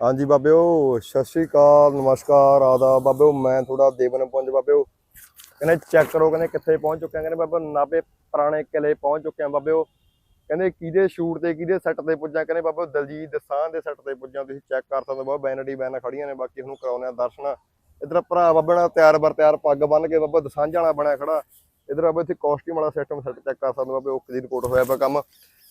ਹਾਂਜੀ ਬਾਬਿਓ, ਸਤਿ ਸ਼੍ਰੀ ਅਕਾਲ, ਨਮਸਕਾਰ ਆਦਾ ਬਾਬਿਓ, ਮੈਂ ਥੋੜਾ ਦੇਵਨ ਪੁੰਜ ਬਾਬਿਓ। ਕਹਿੰਦੇ ਚੈੱਕ ਕਰੋ, ਕਹਿੰਦੇ ਕਿੱਥੇ ਪਹੁੰਚ ਚੁੱਕੇ ਆ? ਕਹਿੰਦੇ ਬਾਬਾ ਨਾਭੇ ਪੁਰਾਣੇ ਕਿਲੇ ਪਹੁੰਚ ਚੁੱਕੇ ਆ ਬਾਬਿਓ। ਕਹਿੰਦੇ ਕਿਹਦੇ ਸ਼ੂਟ ਤੇ, ਕਿਹਦੇ ਸੈੱਟ ਤੇ ਪੁੱਜਾ? ਕਹਿੰਦੇ ਬਾਬਾ ਦਲਜੀਤ ਦਸਾਂ ਦੇ ਸੈੱਟ ਤੇ ਪੁੱਜਾ। ਤੁਸੀਂ ਚੈੱਕ ਕਰ ਸਕਦੇ ਹੋ ਬਾਬਾ ਬੈਨਡੀ ਬੈਨ ਖੜੀਆਂ ਨੇ। ਬਾਕੀ ਹੁਣ ਕਰਾਉਣੇ ਆ ਦਰਸ਼ਨ। ਇਧਰ ਭਰਾ ਬਾਬਾ ਨਾਲ ਤਿਆਰ ਬਰ ਤਿਆਰ ਪੱਗ ਬੰਨ ਕੇ ਬਾਬਾ ਦਸਾਂਝ ਬਣਿਆ ਖੜਾ। ਇਧਰ ਬਾਬਾ ਇੱਥੇ ਕਾਸਟਿਊਮ ਵਾਲਾ ਸਿਸਟਮ ਸੈੱਟ ਚੈੱਕ ਕਰ ਸਕਦੇ ਹੋ ਬਾਬਾ ਓਕੇ ਦੀ ਰਿਪੋਰਟ ਹੋਇਆ ਪਿਆ ਕੰਮ।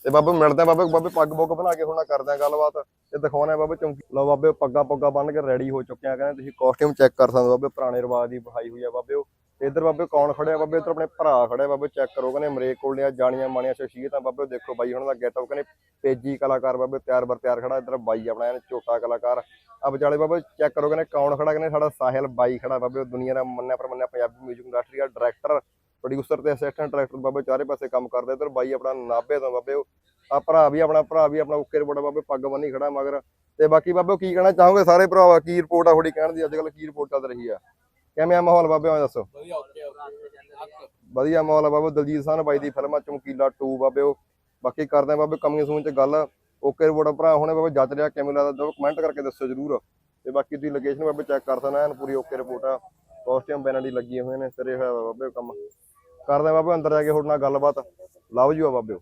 ਤੇ ਬਾਬਾ ਮਿਲਦੇ ਆ ਬਾਬੇ ਬਾਬੇ ਪੱਗ ਪੁੱਗ ਬਣਾ ਕੇ ਹੁਣ ਕਰਦੇ ਆ ਗੱਲਬਾਤ। ਤੇ ਦਿਖਾਉਣਾ ਬਾਬਾ ਚੌਂਕੀ। ਲਓ ਬਾਬੇ ਪੱਗਾ ਪੁੱਗਾ ਬੰਨ ਕੇ ਰੈਡੀ ਹੋ ਚੁੱਕੇ ਆ ਕਹਿੰਦੇ ਤੁਸੀਂ ਕਾਸਟਿਊਮ ਚੈੱਕ ਕਰ ਸਕਦੇ ਬਾਬੇ, ਪੁਰਾਣੇ ਰਿਵਾਜ ਦੀ ਬਹਾਈ ਹੋਈ ਆ ਬਾਬੇ ਤੇ ਇੱਧਰ ਬਾਬੇ ਕੌਣ ਖੜਿਆ ਬਾਬੇ, ਇੱਧਰ ਆਪਣੇ ਭਰਾ ਖੜਿਆ ਬਾਬੇ ਚੈੱਕ ਕਰੋ, ਕਹਿੰਦੇ ਅਮਰੀਕ ਕੋਲਿਆ ਜਾਣੀਆਂ ਮਾਣੀਆਂ ਸ਼ਖਸੀਅਤਾਂ ਬਾਬੇ ਦੇਖੋ ਬਾਈ ਹੁਣ ਦਾ ਗੈਟਅਪ ਕਹਿੰਦੇ ਪੇਜੀ ਕਲਾਕਾਰ ਬਾਬੇ, ਤਿਆਰ ਬਰ ਤਿਆਰ ਖੜਾ, ਇੱਧਰ ਬਾਈ ਆਪਣਾ ਐਨ ਝੋਟਾ ਕਲਾਕਾਰ। ਆ ਵਿਚਾਲੇ ਬਾਬੇ ਚੈੱਕ ਕਰੋ, ਕਹਿੰਦੇ ਕੌਣ ਖੜਾ, ਕਹਿੰਦੇ ਸਾਡਾ ਸਾਹਿਲ ਬਾਈ ਖੜਾ ਬਾਬੇ, ਉਹ ਦੁਨੀਆ ਦਾ ਮੰਨਿਆ ਪਰਮੰਨਿਆ ਪੰਜਾਬੀ 뮤직 ਇੰਡਸਟਰੀ ਦਾ ਡਾਇਰੈਕਟਰ ਪ੍ਰੋਡਿਊਸਰ ਤੇ ਅਸਿਸਟੈਂਟ ਡਾਇਰੈਕਟਰ ਬਾਬੇ ਚਾਰੇ ਪਾਸੇ ਕੰਮ ਕਰਦਾ ਇੱਧਰ ਬਾਈ ਆਪਣਾ ਨਾਭੇ ਤੋਂ ਬਾਬੇ ਆ ਭਰਾ ਵੀ ਆਪਣਾ ਭਰਾ ਵੀ ਆਪਣਾ ਓਕੇ ਰਿਪੋਰਟ ਬਾਬੇ ਪੱਗ ਬੰਨੀ ਖੜਾ ਮਗਰ। ਤੇ ਬਾਕੀ ਬਾਬੇ ਕੀ ਕਹਿਣਾ ਚਾਹੋਗੇ ਸਾਰੇ ਭਰਾਵਾ ਕੀ ਰਿਪੋਰਟ ਆ ਤੁਹਾਡੀ ਕਹਿਣ ਦੀ? ਅੱਜ ਕੱਲ ਕੀ ਰਿਪੋਰਟ ਚੱਲ ਰਹੀ ਆ? ਕਿਵੇਂ ਆ ਮਾਹੌਲ ਬਾਬੇ ਐਂ ਦੱਸੋ? ਵਧੀਆ ਮਾਹੌਲ ਆ ਬਾਬੇ ਦਲਜੀਤ ਸਾਨ ਬਾਈ ਦੀ ਫਿਲਮ ਆ ਚਮਕੀਲਾ 2 ਬਾਬੇ ਉਹ। ਬਾਕੀ ਕਰਦੇ ਆ ਬਾਬੇ ਕਮੀਆਂ ਸੂਨ ਚ ਗੱਲ। ਓਕੇ ਰਿਪੋਰਟ ਭਰਾ ਹੁਣੇ ਬਾਬੇ ਜੱਜ ਰਿਹਾ ਕਿਵੇਂ ਲੱਗਦਾ ਕਮੈਂਟ ਕਰਕੇ ਦੱਸੋ ਜਰੂਰ। ਤੇ ਬਾਕੀ ਤੁਸੀਂ ਲੋਕੇਸ਼ਨ ਬਾਬੇ ਚੈੱਕ ਕਰ ਸਕਣਾ ਐਨ ਪੂਰੀ ਓਕੇ ਰਿਪੋਰਟ ਆ। ਕਾਸਟਿਊਮ ਬੈਨਾਂ ਦੀ ਲੱਗੀਆਂ ਹੋਈਆਂ ਨੇ ਸਿਰੇ ਹੋਇਆ ਬਾਬੇ ਕੰਮ। ਕਰਦੇ ਆ ਬਾਬੇ ਅੰਦਰ ਜਾ ਕੇ ਤੁਹਾਡੇ ਨਾਲ ਗੱਲਬਾਤ। ਲਵ ਯੂ ਆ ਬਾਬੇ।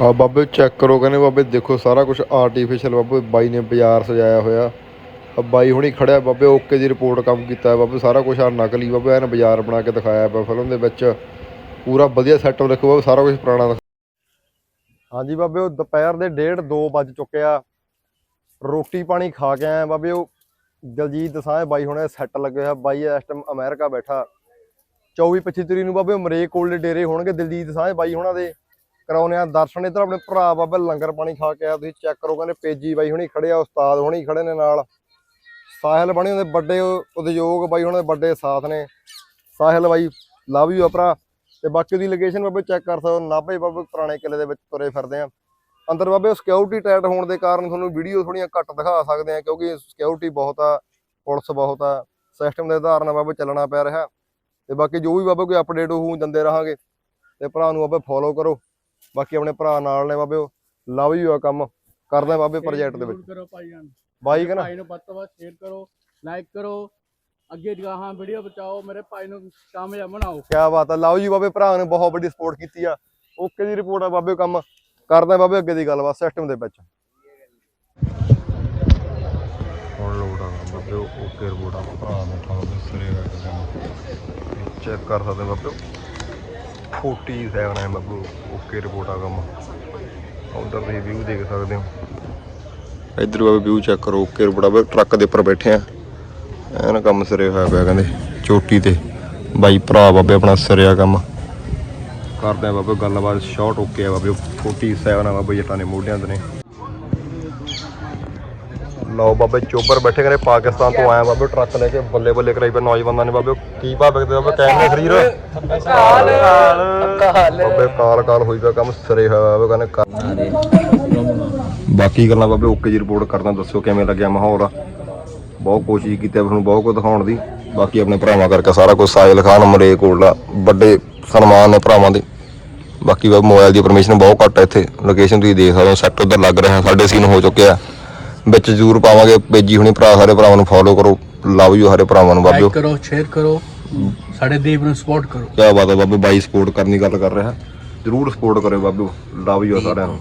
ਆ ਬਾਬੇ ਚੈੱਕ ਕਰੋ ਕਹਿੰਦੇ ਬਾਬੇ ਦੇਖੋ ਸਾਰਾ ਕੁਝ ਆਰਟੀਫੀਸ਼ੀਅਲ ਬਾਬੇ ਬਾਈ ਨੇ ਬਾਜ਼ਾਰ ਸਜਾਇਆ ਹੋਇਆ। ਆ ਬਾਈ ਹੁਣੀ ਖੜਿਆ ਬਾਬੇ ਓਕੇ ਦੀ ਰਿਪੋਰਟ ਕੰਮ ਕੀਤਾ ਬਾਬੇ ਸਾਰਾ ਕੁਝ ਆ ਨਕਲੀ ਬਾਬੇ ਐਨ ਬਾਜ਼ਾਰ ਬਣਾ ਕੇ ਦਿਖਾਇਆ ਪਿਆ ਫਿਲਮ ਦੇ ਵਿੱਚ। ਪੂਰਾ ਵਧੀਆ ਸੈਟਅਪ ਦੇਖੋ ਬਾਬੇ ਸਾਰਾ ਕੁਝ ਪੁਰਾਣਾ ਹਾਂਜੀ ਬਾਬੇ ਉਹ ਦੁਪਹਿਰ ਦੇ 1:30 2 ਵੱਜ ਚੁੱਕੇ ਆ। ਰੋਟੀ ਪਾਣੀ ਖਾ ਕੇ ਆਏ ਆ ਬਾਬੇ ਉਹ ਦਲਜੀਤ ਦਸਾਂਝ ਬਾਈ ਹੁਣੇ ਸੈੱਟ ਲੱਗੇ ਹੋਇਆ ਬਾਈ ਇਸ ਟਾਈਮ ਅਮਰੀਕਾ ਬੈਠਾ। 24 25 ਤਰੀਕ ਨੂੰ ਬਾਬੇ ਮਰੇ ਕੋਲ ਡੇਰੇ ਹੋਣਗੇ ਦਿਲਜੀਤ ਦਸਾਂਝ ਬਾਈ ਹੋਣਾ ਦੇ। ਕਰਾਉਨੇ ਆ ਦਰਸ਼ਨ ਇੱਧਰ, ਆਪਣੇ ਭਰਾ ਬਾਬੇ ਲੰਗਰ ਪਾਣੀ ਖਾ ਕੇ ਆ ਤੁਸੀਂ ਚੈੱਕ ਕਰੋ, ਕਹਿੰਦੇ ਪੇਜੀ ਬਾਈ ਹੁਣੀ ਖੜੇ ਆ, ਉਸਤਾਦ ਹੁਣੀ ਖੜੇ ਨੇ ਨਾਲ। ਸਾਹਿਲ ਬਣੇ ਹੁੰਦੇ, ਵੱਡੇ ਉਦਯੋਗ ਬਾਈ ਹੁਣਾਂ ਦੇ ਵੱਡੇ ਸਾਥ ਨੇ। ਸਾਹਿਲ ਬਾਈ ਲਵ ਯੂ ਆ ਭਰਾ। ਤੇ ਬਾਕੀ ਦੀ ਲੋਕੇਸ਼ਨ ਬਾਬੇ ਚੈੱਕ ਕਰ ਸਕਦੇ ਹੋ ਨਾਭੇ ਬਾਬੇ ਪੁਰਾਣੇ ਕਿਲੇ ਦੇ ਵਿੱਚ ਤੁਰੇ ਫਿਰਦੇ ਆ। ਅੰਦਰ ਬਾਬੇ ਸਿਕਿਉਰਿਟੀ ਟਾਈਟ ਹੋਣ ਦੇ ਕਾਰਨ ਤੁਹਾਨੂੰ ਵੀਡੀਓ ਥੋੜੀਆਂ ਘੱਟ ਦਿਖਾ ਸਕਦੇ ਆ, ਕਿਉਂਕਿ ਸਿਕਿਉਰਿਟੀ ਬਹੁਤ ਆ, ਪੁਲਿਸ ਬਹੁਤ ਆ ਸਿਸਟਮ ਦੇ ਆਧਾਰ ਨਾਲ ਬਾਬੇ ਚੱਲਣਾ ਪੈ ਰਿਹਾ। ਤੇ ਬਾਕੀ ਜੋ ਵੀ ਬਾਬੇ ਕੋਈ ਅਪਡੇਟ ਹੋਊ ਦਿੰਦੇ ਰਹਾਂਗੇ। ਤੇ ਭਰਾ ਨੂੰ ਬਾਬੇ ਫੋਲੋ ਕਰੋ। ਬਾਕੀ ਆਪਣੇ ਭਰਾ ਨਾਲ ਨੇ ਬਾਬੇ ਲਵ ਯੂ ਆ ਕੰਮ। ਕਰਦੇ ਬਾਬੇ ਪ੍ਰੋਜੈਕਟ ਦੇ ਵਿੱਚ। ਬਾਈ ਕਹਿੰਦਾ ਭਾਈ ਨੂੰ ਵੱਧ ਤੋਂ ਵੱਧ ਸ਼ੇਅਰ ਕਰੋ ਲਾਈਕ ਕਰੋ। ਅੱਗੇ ਗਾਹਾਂ ਵੀਡੀਓ ਬਚਾਓ। ਮੇਰੇ ਭਾਈ ਨੂੰ ਕਾਮਯਾਬ ਬਣਾਓ। ਕਿਆ ਬਾਤ ਆ। ਲਓ ਜੀ ਬਾਬੇ ਭਰਾ ਨੇ ਬਹੁਤ ਵੱਡੀ ਸਪੋਰਟ ਕੀਤੀ ਆ। ਓਕੇ ਦੀ ਰਿਪੋਰਟ ਆ ਬਾਬੇ ਕੰਮ। ਕਰਦੇ ਬਾਬੇ ਅੱਗੇ ਦੀ ਗੱਲਬਾਤ ਸਿਸਟਮ ਦੇ ਵਿੱਚ। ਆ ਬਾਬੇ ਓਕੇ ਰਿਪੋਰਟ ਆ। ਭਰਾ ਨੇ ਠਾਉ ਦੇ ਸਿਰੇ ਹੋਇਆ ਚੈੱਕ ਕਰ ਸਕਦੇ ਬਾਬੇ 47 ਹੈ ਬਾਬੂ ਓਕੇ ਰਿਪੋਰਟ ਆ ਕੰਮ। ਉਧਰ ਦੇ ਵਿਊ ਦੇਖ ਸਕਦੇ ਹੋ। ਇਧਰ ਬਾਬੇ ਵਿਊ ਚੈੱਕ ਕਰੋ ਓਕੇ ਰਿਪੋਰਟ ਆ ਬਾਬੇ ਟਰੱਕ ਦੇ ਉੱਪਰ ਬੈਠੇ ਆ। ਐਨ ਕੰਮ ਸਿਰੇ ਹੋਇਆ ਪਿਆ ਕਹਿੰਦੇ ਚੋਟੀ ਤੇ। ਬਾਈ ਭਰਾ ਬਾਬੇ ਆਪਣਾ ਸਿਰਿਆ ਕੰਮ। ਕਰਦੇ ਆ ਬਾਬੇ ਗੱਲਬਾਤ ਸ਼ਾਰਟ ਓਕੇ ਆ ਬਾਬੇ 47 ਆ ਬਾਬੇ ਜੱਟਾਂ ਨੇ ਮੋਢਿਆਂ ਤੇ ਨੇ। ਲਓ ਬਾਬੇ ਚੋਬਰ ਬੈਠੇ ਕਰੇ ਪਾਕਿਸਤਾਨ ਤੋਂ ਆਇਆ ਬਾਬੇ ਟਰੱਕ ਲੈ ਕੇ ਬੱਲੇ ਬੱਲੇ ਕਰਾਈ ਪਏ ਨੌਜਵਾਨਾਂ ਨੇ ਬਾਬੇ। ਕੀ ਭਾਅ ਵਿਕਦੇ ਬਾਬੇ ਕੈਮਰੇ ਖਰੀਰ ਬਾਬੇ ਕਾਲ ਕਾਲ ਹੋਈ ਪਿਆ ਕੰਮ ਸਿਰੇ ਹੋਇਆ ਬਾਬੇ ਕਹਿੰਦੇ ਕਰ- ਬਾਕੀ ਗੱਲਾਂ ਬਾਬੇ ਓਕੇ ਜੀ ਰਿਪੋਰਟ ਕਰਦਾ ਦੱਸਿਓ ਕਿਵੇਂ ਲੱਗਿਆ ਮਾਹੌਲ। ਬਹੁਤ ਕੋਸ਼ਿਸ਼ ਕੀਤੀ ਤੁਹਾਨੂੰ ਬਹੁਤ ਕੁਝ ਦਿਖਾਉਣ ਦੀ। ਬਾਕੀ ਆਪਣੇ ਭਰਾਵਾਂ ਕਰਕੇ ਸਾਰਾ ਕੁਝ ਸਾਇਲ ਖਾਨ ਮਰੇ ਕੋਲਾ ਵੱਡੇ ਸਨਮਾਨ ਨੇ ਭਰਾਵਾਂ ਦੇ। ਬਾਕੀ ਵਾ ਮੋਬਾਈਲ ਦੀ ਪਰਮਿਸ਼ਨ ਬਹੁਤ ਘੱਟ ਹੈ ਇੱਥੇ। ਲੋਕੇਸ਼ਨ ਤੁਸੀਂ ਦੇਖ ਸਕਦੇ ਹੋ ਸੈੱਟ ਉਧਰ ਲੱਗ ਰਿਹਾ ਸਾਡੇ ਸੀਨ ਹੋ ਚੁੱਕੇ ਆ ਵਿੱਚ ਜ਼ਰੂਰ ਪਾਵਾਂਗੇ। ਪੇਜੀ ਹੁਣੀ ਭਰਾ ਸਾਰੇ ਭਰਾਵਾਂ ਨੂੰ ਫੋਲੋ ਕਰੋ। ਲਵ ਯੂ ਹਰੇ ਭਰਾਵਾਂ ਨੂੰ ਬਾਬਿਓ ਲਾਈਕ ਕਰੋ ਸ਼ੇਅਰ ਕਰੋ। ਸਾਡੇ ਦੇਵ ਨੂੰ ਸਪੋਰਟ ਕਰੋ। ਕਿਆ ਬਾਤ ਹੈ ਬਾਬੇ ਬਾਈ ਸਪੋਰਟ ਕਰਨੀ ਗੱਲ ਕਰ ਰਿਹਾ। ਜਰੂਰ ਸਪੋਰਟ ਕਰਿਓ ਬਾਬਿਓ ਲਵ ਯੂ ਸਾਰਿਆਂ ਨੂੰ।